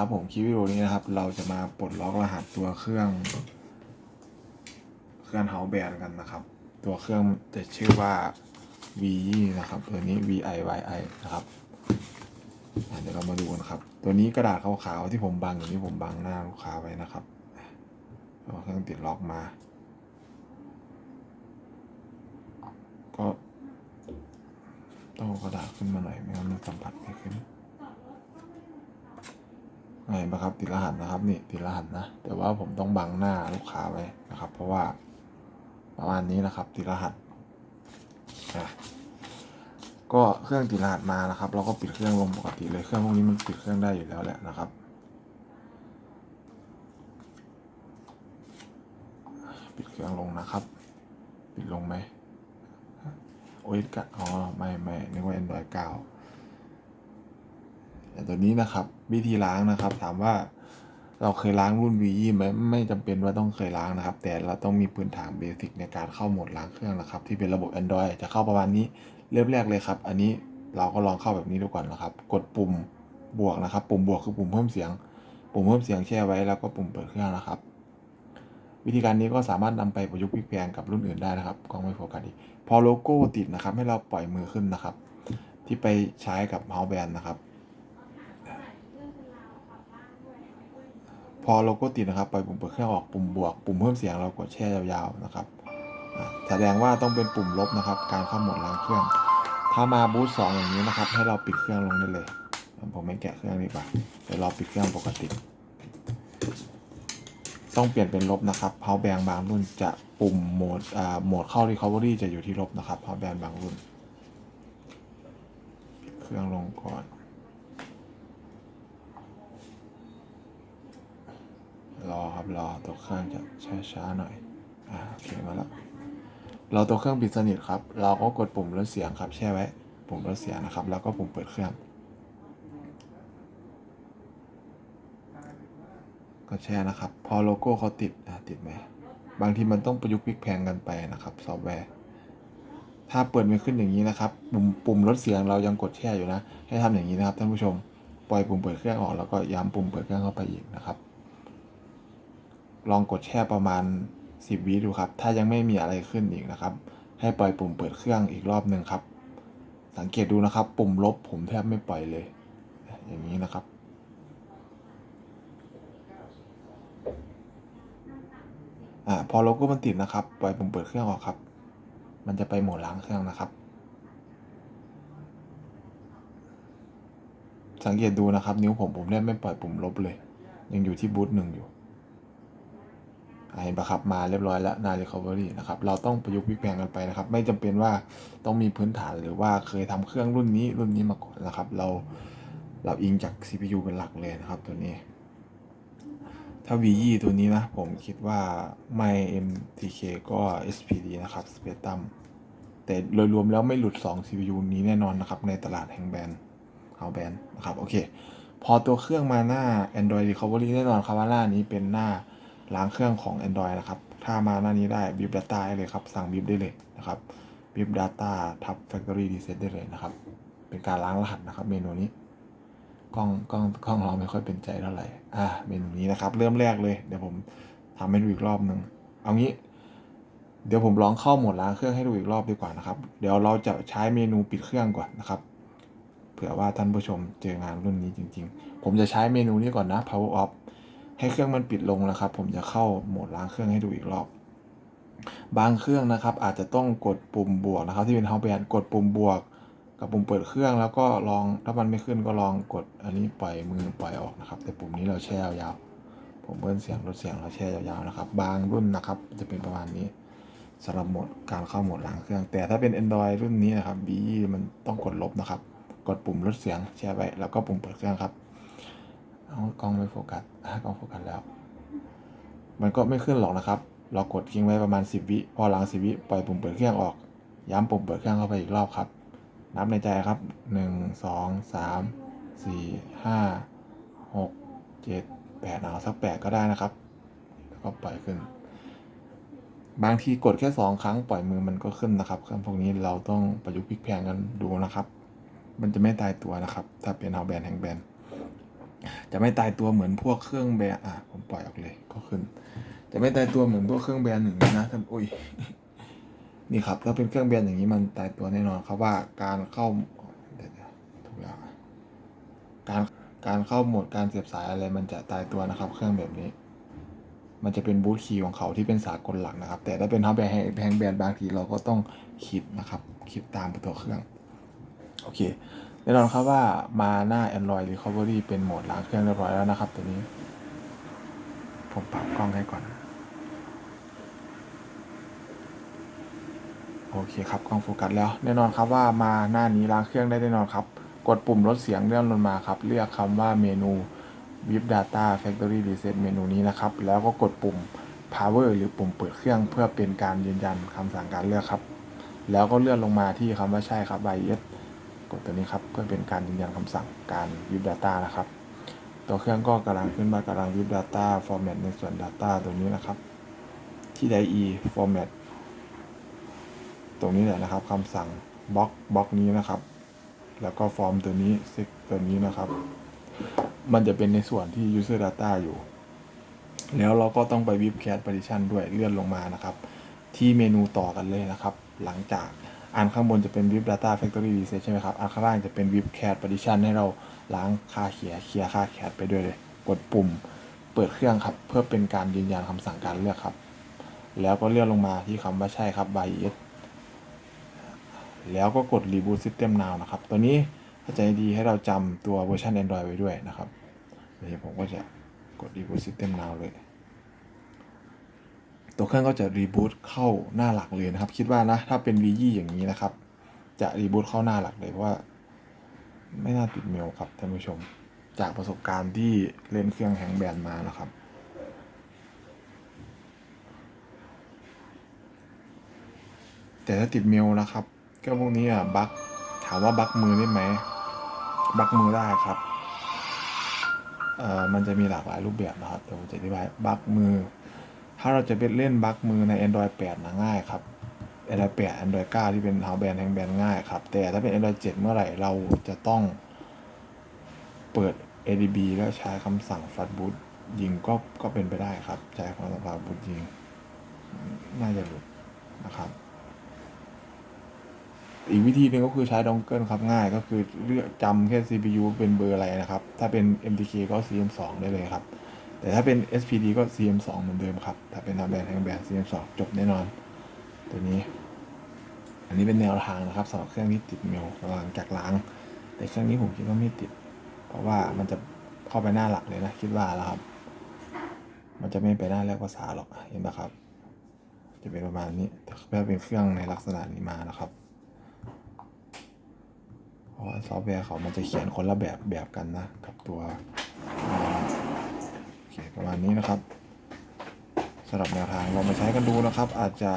ครับผมคลิปวิดีโอนี้นะครับ เราจะมาปลดล็อกรหัสตัวเครื่อง เครื่องเฮาแบนกันนะครับ ตัวเครื่องจะชื่อว่า V นะครับ ตัวนี้ V I Y I นะครับเดี๋ยวเรามาดูกันครับ ตัวนี้กระดาษขาวๆที่ผมบังอย่างนี้ผมบังหน้าลูกค้าไว้นะครับเอาเครื่องติดล็อกมา ก็ต้องกระดาษขึ้นมาหน่อยไม่งั้นมันสัมผัสไม่ขึ้น เห็นปะครับติดรหัสนะครับนี่ติดรหัสนะ แต่ว่าผมต้องบังหน้าลูกค้าไว้นะครับ เพราะว่าประมาณนี้นะครับ ติดรหัสก็เครื่องติดรหัสมานะครับ เราก็ปิดเครื่องลงปกติเลยเครื่องพวกนี้มันปิดเครื่องได้อยู่แล้วแหละนะครับ ปิดเครื่องลงนะครับ ปิดลงไหมโอ้ยกะอ๋อไม่ไม่นึกว่า Android 9 แต่ตัวนี้นะครับวิธีล้างนะครับ ถามว่าเราเคยล้างรุ่น V ีไหมไม่จำเป็นว่าต้องเคยล้างนะครับ แต่เราต้องมีพื้นฐานเบสิกในการเข้าโหมดล้างเครื่องนะครับ ที่เป็นระบบ Android จะเข้าประมาณนี้เริ่มแรกเลยครับ อันนี้เราก็ลองเข้าแบบนี้ดูก่อนนะครับ กดปุ่มบวกนะครับ ปุ่มบวกคือปุ่มเพิ่มเสียง ปุ่มเพิ่มเสียงแช่ไว้แล้วก็ปุ่มเปิดเครื่องนะครับ วิธีการนี้ก็สามารถนำไปประยุกต์พลิกแพลงกับรุ่นอื่นได้นะครับกล้องไม่โฟกัสอีกพอโลโก้ติดนะครับ ให้เราปล่อยมือขึ้นนะครับ ที่ไปใช้กับเฮาแบนนะครับ พอโลโก้ติดนะครับปล่อยปุ่มเปิดเครื่องออกปุ่มบวก ปุ่มเพิ่มเสียงเรากดแช่ยาวๆนะครับแสดงว่าต้องเป็นปุ่มลบนะครับ การเข้าโหมดล้างเครื่อง ถ้ามาบูตสองอย่างนี้นะครับ ให้เราปิดเครื่องลงได้เลย ผมไม่แกะเครื่องดีกว่าเดี๋ยวเราปิดเครื่องปกติ ต้องเปลี่ยนเป็นลบนะครับ power bank บางรุ่นจะปุ่มโหมดอ่าโหมดเข้า recovery จะอยู่ที่ลบนะครับ power bank บางรุ่นปิดเครื่องลงก่อน รอครับรอตัวเครื่องจะช้าๆหน่อย อ่าโอเคมาแล้วเราตัวเครื่องปิดสนิทครับ เราก็กดปุ่มลดเสียงครับ แช่ไว้ ปุ่มลดเสียงนะครับ แล้วก็ปุ่มเปิดเครื่อง ก็แช่นะครับ พอโลโก้เขาติด อะติดไหม บางทีมันต้องประยุกต์พลิกแพงกันไปนะครับ ซอฟต์แวร์ ถ้าเปิดไม่ขึ้นอย่างนี้นะครับ ปุ่มปุ่มลดเสียงเรายังกดแช่อยู่นะ ให้ทำอย่างนี้นะครับท่านผู้ชม ปล่อยปุ่มเปิดเครื่องออกแล้วก็ย้ำปุ่มเปิดเครื่องเข้าไปอีกนะครับ ลองกดแช่ประมาณ 10 วิดูครับ ถ้ายังไม่มีอะไรขึ้นอีกนะครับ ให้ปล่อยปุ่มเปิดเครื่องอีกรอบหนึ่งครับ สังเกตดูนะครับ ปุ่มลบผมแทบไม่ปล่อยเลย อย่างนี้นะครับ อ่าพอโลโก้มันติดนะครับ ปล่อยปุ่มเปิดเครื่องออกครับ มันจะไปโหมดล้างเครื่องนะครับ สังเกตดูนะครับ นิ้วผมผมแทบไม่ปล่อยปุ่มลบเลย ยังอยู่ที่บูทหนึ่งอยู่ เห็นปะครับมาเรียบร้อยแล้วนา recovery นะครับเราต้องประยุกต์พลิกแพลงกันไปนะครับ ไม่จำเป็นว่าต้องมีพื้นฐานหรือว่าเคยทำเครื่องรุ่นนี้รุ่นนี้มาก่อนนะครับ เราเราอิงจาก CPU เป็นหลักเลยนะครับตัวนี้ ถ้า v 2 ตัวนี้นะ ผมคิดว่าไม่ MTK ก็ SPD นะครับ Spectrum แต่โดยรวมแล้วไม่หลุด 2 CPU นี้แน่นอนนะครับ ในตลาดแห่งแบรนด์เฮาแบรนด์นะครับ โอเค พอตัวเครื่องมาหน้า Android Recovery แน่นอนครับว่าหน้านี้เป็นหน้า ล้างเครื่องของ Android นะครับ ถ้ามาหน้านี้ได้ Bip Data ได้เลยครับ สั่ง Bip ได้เลยนะครับ Bip Data ทับ Factory Reset ได้เลยนะครับ เป็นการล้างรหัสนะครับ เมนูนี้กล้องกล้องกล้องเราไม่ค่อยเป็นใจเท่าไหร่ อ่า เมนูนี้นะครับ เริ่มแรกเลย เดี๋ยวผมทำให้ดูอีกรอบหนึ่งเอางี้ เดี๋ยวผมลองเข้าโหมดล้างเครื่องให้ดูอีกรอบดีกว่านะครับ เดี๋ยวเราจะใช้เมนูปิดเครื่องก่อนนะครับ เผื่อว่าท่านผู้ชมเจองานรุ่นนี้จริง ๆ ผมจะใช้เมนูนี้ก่อนนะ power off ให้เครื่องมันปิดลงนะครับ ผมจะเข้าโหมดล้างเครื่องให้ดูอีกรอบ บางเครื่องนะครับ อาจจะต้องกดปุ่มบวกนะครับ ที่เป็น house band กดปุ่มบวก กับปุ่มเปิดเครื่องแล้วก็ลองถ้ามันไม่ขึ้นก็ลองกดอันนี้ปล่อยมือปล่อยออกนะครับ แต่ปุ่มนี้เราแช่ยาวๆผมเบิ้ลเสียงลดเสียงเราแช่ยาวๆนะครับ บางรุ่นนะครับ จะเป็นประมาณนี้สำหรับโหมดการเข้าโหมดล้างเครื่อง แต่ถ้าเป็น Android รุ่นนี้นะครับ B มันต้องกดลบนะครับ กดปุ่มลดเสียงแช่ไว้แล้วก็ปุ่มเปิดเครื่องครับ เอากล้องไม่โฟกัสกล้องโฟกัสแล้ว มันก็ไม่ขึ้นหรอกนะครับ เรากดทิ้งไว้ประมาณ 10 วิพอหลัง 10 วิปล่อยปุ่มเปิดเครื่องออก ย้ำปุ่มเปิดเครื่องเข้าไปอีกรอบครับ นับในใจครับหนึ่งสองสามสี่ห้าหกเจ็ดแปดเอาสักแปดก็ได้นะครับ แล้วก็ปล่อยขึ้น บางทีกดแค่สองครั้งปล่อยมือมันก็ขึ้นนะครับเครื่องพวกนี้เราต้องประยุกต์พลิกแพงกันดูนะครับ มันจะไม่ตายตัวนะครับ ถ้าเป็นเอาแบนแห่งแบน จะไม่ตายตัวเหมือนพวกเครื่องแบรนด์อะผมปล่อยออกเลยก็ขึ้น จะไม่ตายตัวเหมือนพวกเครื่องแบรนด์อย่งนะท่านอุ้ยนี่ครับถ้าเป็นเครื่องแบรนด์อย่างนี้มันตายตัวแน่นอนครับว่าการเข้าเดี๋ยวถูกแล้วการการเข้าโหมดการเสียบสายอะไรมันจะตายตัวนะครับ เครื่องแบบนี้ มันจะเป็นบูทคีย์ของเขาที่เป็นสากลหลักนะครับ แต่ถ้าเป็นฮอปแบร์แพงแบรนด์บางทีเราก็ต้องคิดนะครับ คิดตามตัวเครื่อง โอเค แน่นอนครับว่ามาหน้า Android Recovery เป็นโหมดล้างเครื่องเรียบร้อยแล้วนะครับตัวนี้ ผมปรับกล้องให้ก่อน โอเคครับกล้องโฟกัสแล้วแน่นอนครับว่ามาหน้านี้ล้างเครื่องได้แน่นอนครับ กดปุ่มลดเสียงเลื่อนลงมาครับ เลือกคำว่าเมนู VIP Data Factory Reset เมนูนี้นะครับ แล้วก็กดปุ่ม Power หรือปุ่มเปิดเครื่องเพื่อเป็นการยืนยันคำสั่งการเลือกครับ แล้วก็เลื่อนลงมาที่คำว่าใช่ครับ IS กดตัวนี้ครับเพื่อเป็นการยืนยันคำสั่งการ VIP Data นะครับ ตัวเครื่องก็กำลังขึ้นมากำลัง VIP Data Format ในส่วน Data ตัวนี้นะครับ ที่ IE Format ตรงนี้แหละนะครับคำสั่งบล็อกบล็อกนี้นะครับ แล้วก็ฟอร์มตัวนี้ซิกตัวนี้นะครับ มันจะเป็นในส่วนที่ user data อยู่ แล้วเราก็ต้องไป vip cat partition ด้วยเลื่อนลงมานะครับ ที่เมนูต่อกันเลยนะครับ หลังจาก อันข้างบนจะเป็น vip data factory reset ใช่ไหมครับ อันข้างล่างจะเป็น vip cat partition ให้เราล้างค่าเขียเคลียร์ค่าแคทไปด้วยเลย กดปุ่มเปิดเครื่องครับ เพื่อเป็นการยืนยันคำสั่งการเลือกครับ แล้วก็เลื่อนลงมาที่คำว่าใช่ครับ by es แล้วก็กด Reboot System Now นะครับ ตัวนี้ถ้าใจดีให้เราจำตัวเวอร์ชัน Android ไว้ด้วยนะครับเดี๋ยวผมก็จะกด Reboot System Now เลย ตัวเครื่องก็จะ Reboot เข้าหน้าหลักเลยนะครับ คิดว่านะถ้าเป็น v 2อย่างนี้นะครับ จะ Reboot เข้าหน้าหลักเลยเพราะว่า ไม่น่าติดเมลครับท่านผู้ชม จากประสบการณ์ที่เล่นเครื่องแฮงแบนมานะครับแต่ถ้าติดเมลนะครับ ก็พวกนี้อะบั๊กถามว่าบั๊กมือได้ไหมบั๊กมือได้ครับเอ่อมันจะมีหลากหลายรูปแบบนะครับเดี๋ยวผมจะอธิบายบั๊กมือ ถ้าเราจะไปเล่นบั๊กมือใน Android 8 นะง่ายครับ Android 8 Android 9 ที่เป็นเฮาแบนแฮงแบนง่ายครับ แต่ถ้าเป็น Android 7 เมื่อไหร่เราจะต้องเปิด ADB แล้วใช้คำสั่ง f a t boot ยิงก็ก็เป็นไปได้ครับ ใช้คำสั่ง f a t boot ยิง น่าจะหลุดนะครับ อีกวิธีหนึ่งก็คือใช้ดองเกิลครับง่ายก็คือเลือกจำแค่ CPU เป็นเบอร์อะไรนะครับ ถ้าเป็น MTK ก็ CM2 ได้เลยครับ แต่ถ้าเป็น SPD ก็ CM2 เหมือนเดิมครับ ถ้าเป็นทางแบรนด์ทางแบรนด์ CM2 จบแน่นอน ตัวนี้ อันนี้เป็นแนวทางนะครับสำหรับเครื่องที่ติดเมลหลังจากล้าง แต่เครื่องนี้ผมคิดว่าไม่ติด เพราะว่ามันจะเข้าไปหน้าหลักเลยนะ คิดว่าแล้วครับ มันจะไม่ไปหน้าแรกภาษาหรอกเห็นไหมครับ จะเป็นประมาณนี้ถ้าเป็นเครื่องในลักษณะนี้มานะครับเพราะว่าซอฟต์แวร์เขามันจะเขียนคนละแบบแบบกันนะ กับตัว เคประมาณนี้นะครับสำหรับแนวทางเรามาใช้กันดูนะครับ อาจจะ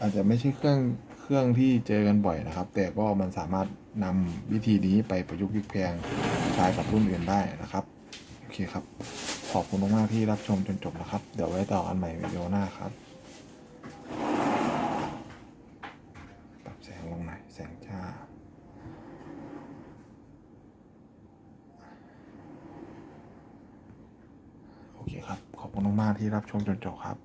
อาจจะไม่ใช่เครื่องเครื่องที่เจอกันบ่อยนะครับ แต่ก็มันสามารถนำวิธีนี้ไปประยุกต์พลิกแพงใช้กับรุ่นอื่นได้นะครับโอเคครับ ขอบคุณมากๆที่รับชมจนจบนะครับ เดี๋ยวไว้ต่อกันใหม่วิดีโอหน้าครับ ปรับแสงลงหน่อยแสงจ้า โอเคครับ ขอบคุณมากที่รับชมจนจบครับ